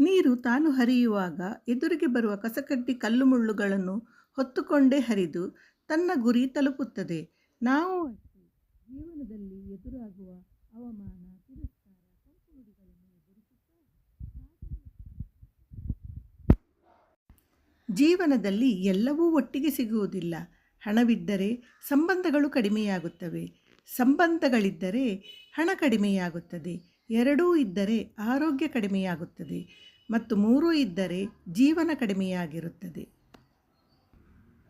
ನೀರು ತಾನು ಹರಿಯುವಾಗ ಎದುರಿಗೆ ಬರುವ ಕಸಕಡ್ಡಿ ಕಲ್ಲು ಮುಳ್ಳುಗಳನ್ನು ಹೊತ್ತುಕೊಂಡೇ ಹರಿದು ತನ್ನ ಗುರಿ ತಲುಪುತ್ತದೆ. ನಾವು ಜೀವನದಲ್ಲಿ ಎದುರಾಗುವ ಅವಮಾನ ಜೀವನದಲ್ಲಿ ಎಲ್ಲವೂ ಒಟ್ಟಿಗೆ ಸಿಗುವುದಿಲ್ಲ. ಹಣವಿದ್ದರೆ ಸಂಬಂಧಗಳು ಕಡಿಮೆಯಾಗುತ್ತವೆ. ಸಂಬಂಧಗಳಿದ್ದರೆ ಹಣ ಕಡಿಮೆಯಾಗುತ್ತದೆ. ಎರಡೂ ಇದ್ದರೆ ಆರೋಗ್ಯ ಕಡಿಮೆಯಾಗುತ್ತದೆ ಮತ್ತು ಮೂರೂ ಇದ್ದರೆ ಜೀವನ ಕಡಿಮೆಯಾಗಿರುತ್ತದೆ.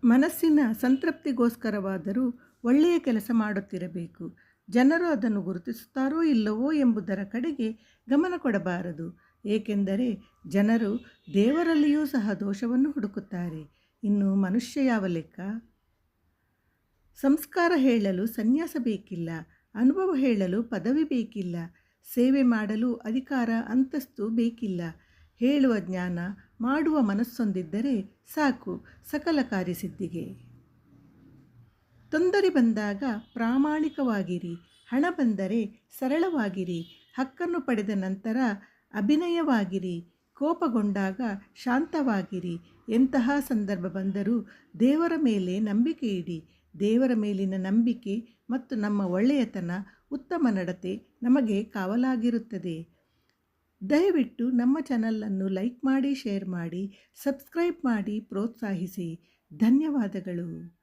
ಮನಸ್ಸಿನ ಸಂತೃಪ್ತಿಗೋಸ್ಕರವಾದರೂ ಒಳ್ಳೆಯ ಕೆಲಸ ಮಾಡುತ್ತಿರಬೇಕು. ಜನರು ಅದನ್ನು ಗುರುತಿಸುತ್ತಾರೋ ಇಲ್ಲವೋ ಎಂಬುದರ ಕಡೆಗೆ ಗಮನ ಕೊಡಬಾರದು. ಏಕೆಂದರೆ ಜನರು ದೇವರಲ್ಲಿಯೂ ಸಹ ದೋಷವನ್ನು ಹುಡುಕುತ್ತಾರೆ. ಇನ್ನು ಮನುಷ್ಯ ಯಾವ ಲೆಕ್ಕ? ಸಂಸ್ಕಾರ ಹೇಳಲು ಸನ್ಯಾಸ ಬೇಕಿಲ್ಲ. ಅನುಭವ ಹೇಳಲು ಪದವಿ ಬೇಕಿಲ್ಲ. ಸೇವೆ ಮಾಡಲು ಅಧಿಕಾರ ಅಂತಸ್ತು ಬೇಕಿಲ್ಲ. ಹೇಳುವ ಜ್ಞಾನ ಮಾಡುವ ಮನಸ್ಸೊಂದಿದ್ದರೆ ಸಾಕು ಸಕಲ ಕಾರ್ಯಸಿದ್ಧಿಗೆ ತೊಂದರೆ ಬಂದಾಗ ಪ್ರಾಮಾಣಿಕವಾಗಿರಿ, ಹಣ ಬಂದರೆ ಸರಳವಾಗಿರಿ, ಹಕ್ಕನ್ನು ಪಡೆದ ನಂತರ ಅಭಿನಯವಾಗಿರಿ, ಕೋಪಗೊಂಡಾಗ ಶಾಂತವಾಗಿರಿ, ಎಂತಹ ಸಂದರ್ಭ ಬಂದರೂ ದೇವರ ಮೇಲೆ ನಂಬಿಕೆ ಇಡಿ. ದೇವರ ಮೇಲಿನ ನಂಬಿಕೆ ಮತ್ತು ನಮ್ಮ ಒಳ್ಳೆಯತನ ಉತ್ತಮ ನಡತೆ ನಮಗೆ ಕಾವಲಾಗಿರುತ್ತದೆ. ದಯವಿಟ್ಟು ನಮ್ಮ ಚಾನಲನ್ನು ಲೈಕ್ ಮಾಡಿ, ಶೇರ್ ಮಾಡಿ, ಸಬ್ಸ್ಕ್ರೈಬ್ ಮಾಡಿ, ಪ್ರೋತ್ಸಾಹಿಸಿ. ಧನ್ಯವಾದಗಳು.